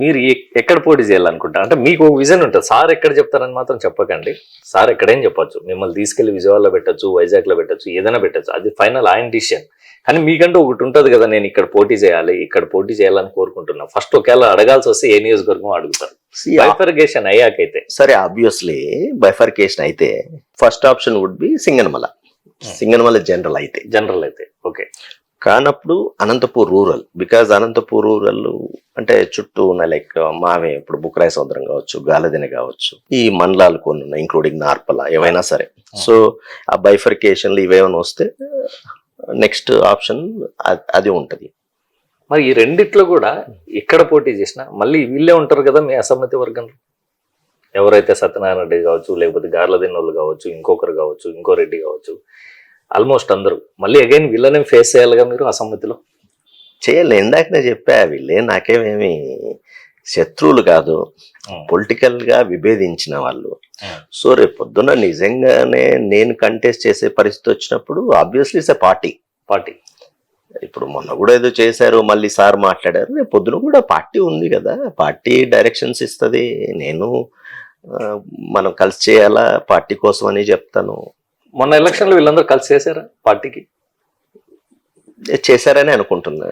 మీరు ఎక్కడ పోటీ చేయాలనుకుంటారు? అంటే మీకు ఒక విజన్ ఉంటుంది. సార్ ఎక్కడ చెప్తారని మాత్రం చెప్పకండి. సార్ ఎక్కడేం చెప్పొచ్చు? మిమ్మల్ని తీసుకెళ్ళి విజయవాడలో పెట్టచ్చు వైజాగ్లో పెట్టచ్చు ఏదైనా పెట్టచ్చు. అది ఫైనల్ ఆయన డిసిషన్. కానీ మీకంటూ ఒకటి ఉంటుంది కదా నేను ఇక్కడ పోటీ చేయాలి ఇక్కడ పోటీ చేయాలని కోరుకుంటున్నా. ఫస్ట్ ఒకవేళ అడగాల్సి వస్తే ఏ నియోజకవర్గం అడుగుతారు. See, బైఫర్గేషన్ అయ్యాకైతే. సరే ఆబ్వియస్లీ బైఫర్కేషన్ అయితే first option would be Singanamala. Singanamala general అయితే. జనరల్ అయితే. ఓకే కానప్పుడు Anantapur rural because Anantapur rural అంటే చుట్టూ ఉన్న లైక్ మావే ఇప్పుడు బుక్రాయ సముద్రం కావచ్చు గాలదిన కావచ్చు ఈ మండలాలు కొన్ని ఉన్నాయి ఇంక్లూడింగ్ నార్పల ఏవైనా సరే. సో ఆ బైఫర్కేషన్లు ఇవేమైనా వస్తే నెక్స్ట్ ఆప్షన్ అది ఉంటది. మరి ఈ రెండిట్లో కూడా ఎక్కడ పోటీ చేసినా మళ్ళీ వీళ్ళే ఉంటారు కదా మీ అసమ్మతి వర్గంలో? ఎవరైతే సత్యనారాయణ రెడ్డి కావచ్చు లేకపోతే గార్లదిన్న వాళ్ళు కావచ్చు ఇంకొకరు కావచ్చు ఇంకో రెడ్డి కావచ్చు ఆల్మోస్ట్ అందరూ. మళ్ళీ అగైన్ వీళ్ళనే ఫేస్ చేయాలిగా మీరు అసమ్మతిలో చేయాలి. ఇందాకనే చెప్పా వీళ్ళే నాకేమేమి శత్రువులు కాదు. పొలిటికల్గా విభేదించిన వాళ్ళు. సో రేపు పొద్దున నిజంగానే నేను కంటెస్ట్ చేసే పరిస్థితి వచ్చినప్పుడు obviously is a party party ఇప్పుడు మొన్న కూడా ఏదో చేశారు మళ్ళీ సార్ మాట్లాడారు. రేపు పొద్దున కూడా పార్టీ ఉంది కదా. పార్టీ డైరెక్షన్స్ ఇస్తుంది. నేను మనం కలిసి చేయాలా? పార్టీ కోసం అని చెప్తాను. మొన్న ఎలక్షన్లో వీళ్ళందరూ కలిసి చేశారా పార్టీకి? చేశారని అనుకుంటున్నా.